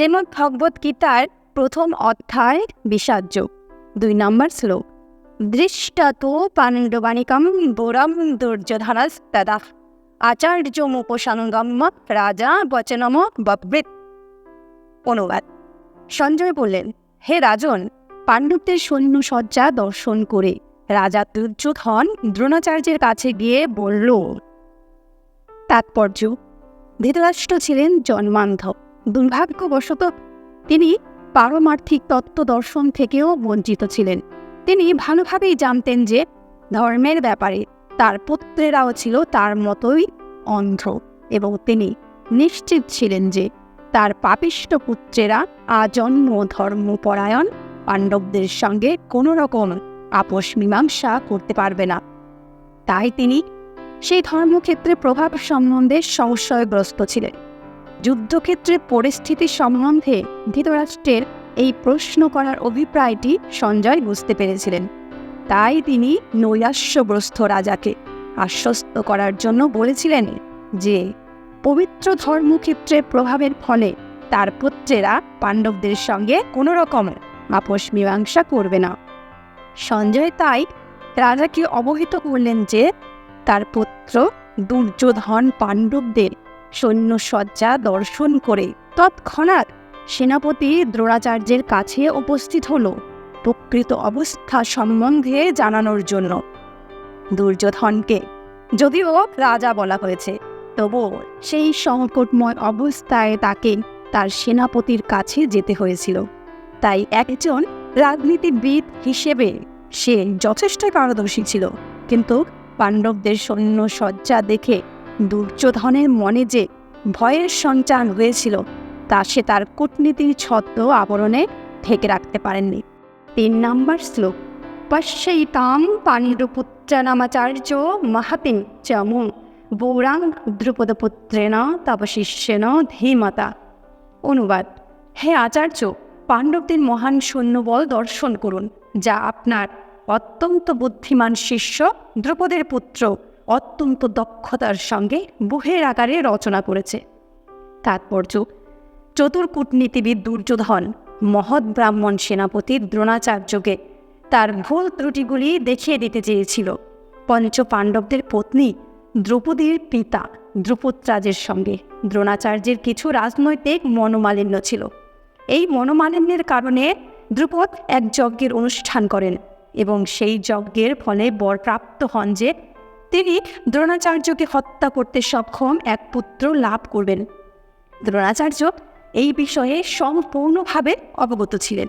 শ্রীমদ্ ভগবত গীতার প্রথম অধ্যায় বিষাদযোগ দুই নম্বর শ্লোক। দৃষ্টাত পাণ্ডবানিকম বোরম দুর্যোধনাস তদা। আচার্যমুপসঙ্গম রাজা বচনম ববৃত অনুবাদ। সঞ্জয় বললেন, হে রাজন, পাণ্ডবদের সৈন্য সজ্জা দর্শন করে রাজা দুর্যোধন দ্রোণাচার্যের কাছে গিয়ে বলল, তাৎপর্য, ধৃতরাষ্ট্র ছিলেন জন্মান্ধ। দুর্ভাগ্যবশত তিনি পারমার্থিক তত্ত্ব দর্শন থেকেও বঞ্চিত ছিলেন। তিনি ভালোভাবেই জানতেন যে ধর্মের ব্যাপারে তার পুত্রেরাও ছিল তার মতোই অন্ধ এবং তিনি নিশ্চিত ছিলেন যে তার পাপিষ্ট পুত্রেরা আজন্ম ধর্মপরায়ণ পাণ্ডবদের সঙ্গে কোনো রকম আপোষ মীমাংসা করতে পারবে না। তাই তিনি সেই ধর্মক্ষেত্রে প্রভাব সম্বন্ধে সংশয়গ্রস্ত ছিলেন। যুদ্ধক্ষেত্রে পরিস্থিতি সম্বন্ধে ধৃতরাষ্ট্রের এই প্রশ্ন করার অভিপ্রায়টি সঞ্জয় বুঝতে পেরেছিলেন। তাই তিনি নৈরাশ্যগ্রস্ত রাজাকে আশ্বস্ত করার জন্য বলেছিলেন যে, পবিত্র ধর্মক্ষেত্রে প্রভাবের ফলে তার পুত্রেরা পাণ্ডবদের সঙ্গে কোনো রকম আপোষ মীমাংসা করবে না। সঞ্জয় তাই রাজাকে অবহিত করলেন যে, তার পুত্র দুর্যোধন পাণ্ডবদের সৈন্যসজ্জা দর্শন করে তৎক্ষণাৎ সেনাপতি দ্রোণাচার্যের কাছে উপস্থিত হল, প্রকৃত অবস্থা সম্বন্ধে জানানোর জন্য। দুর্যোধনকে, যদিও রাজা বলা হয়েছে তবু সেই সংকটময় অবস্থায় তাকে তার সেনাপতির কাছে যেতে হয়েছিল। তাই একজন রাজনীতিবিদ হিসেবে সে যথেষ্ট পারদর্শী ছিল। কিন্তু পাণ্ডবদের সৈন্য সজ্জা দেখে দুর্যোধনের মনে যে ভয়ের সঞ্চার হয়েছিল, তা সে তার কূটনীতির ছদ্ম আবরণে ঢেকে রাখতে পারেননি। তিন নম্বর শ্লোক। পশ্যৈতাম পাণ্ডুপুত্রনামাচার্য মহাতিন চমু বৌরাং দ্রুপদপুত্রেণ শিষ্যেন ধীমতা। অনুবাদ। হে আচার্য, পাণ্ডবদের মহান সৈন্যবল দর্শন করুন, যা আপনার অত্যন্ত বুদ্ধিমান শিষ্য দ্রুপদের পুত্র অত্যন্ত দক্ষতার সঙ্গে বুহের আকারে রচনা করেছে। তাৎপর্য, চতুর কূটনীতিবিদ দুর্যোধন, মহৎ ব্রাহ্মণ সেনাপতি দ্রোণাচার্যকে তার ভুল ত্রুটিগুলি দেখিয়ে দিতে চেয়েছিল। পঞ্চ পাণ্ডবদের পত্নী দ্রৌপদীর পিতা দ্রুপদরাজের সঙ্গে দ্রোণাচার্যের কিছু রাজনৈতিক মনোমালিন্য ছিল। এই মনোমালিন্যের কারণে দ্রুপদ এক যজ্ঞের অনুষ্ঠান করেন এবং সেই যজ্ঞের ফলে বরপ্রাপ্ত হন যে দ্রোণাচার্যকে হত্যা করতে সক্ষম এক পুত্র লাভ করবেন। দ্রোণাচার্য এই বিষয়ে সম্পূর্ণভাবে অবগত ছিলেন।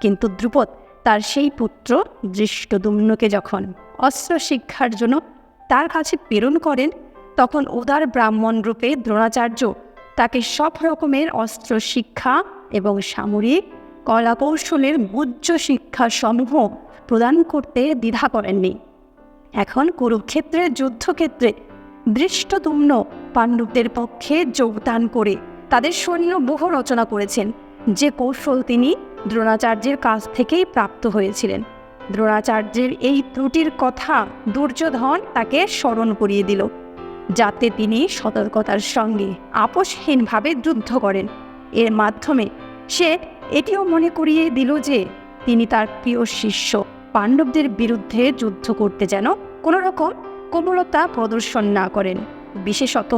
কিন্তু দ্রুপদ তার সেই পুত্র দৃষ্টদুম্নকে যখন অস্ত্র শিক্ষার জন্য তার কাছে প্রেরণ করেন, তখন উদার ব্রাহ্মণ রূপে দ্রোণাচার্য তাকে সব রকমের অস্ত্র শিক্ষা এবং সামরিক কলাকৌশলের উচ্চ শিক্ষা সমূহ প্রদান করতে দ্বিধা করেননি। এখন কুরুক্ষেত্রের যুদ্ধক্ষেত্রে দৃষ্টতুম্ন পাণ্ডবদের পক্ষে যোগদান করে তাদের সৈন্য বহু রচনা করেছেন। যে কৌশল তিনি দ্রোণাচার্যের কাছ থেকেই প্রাপ্ত হয়েছিলেন। দ্রোণাচার্যের এই ত্রুটির কথা দুর্যোধন তাকে স্মরণ করিয়ে দিল, যাতে তিনি সতর্কতার সঙ্গে আপোষহীনভাবে যুদ্ধ করেন। এর মাধ্যমে সে এটিও মনে করিয়ে দিল যে তিনি তার প্রিয় শিষ্য। পাণ্ডবদের বিরুদ্ধে যুদ্ধ করতে যেন কোনো রকম কোমলতা প্রদর্শন না করেন। বিশেষত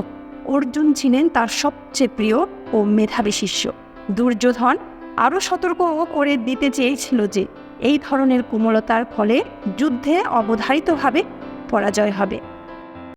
অর্জুন ছিলেন তার সবচেয়ে প্রিয় ও মেধাবী শিষ্য। দুর্যোধন আরও সতর্ক করে দিতে চেয়েছিল যে, এই ধরনের কোমলতার ফলে যুদ্ধে অবধারিতভাবে পরাজয় হবে।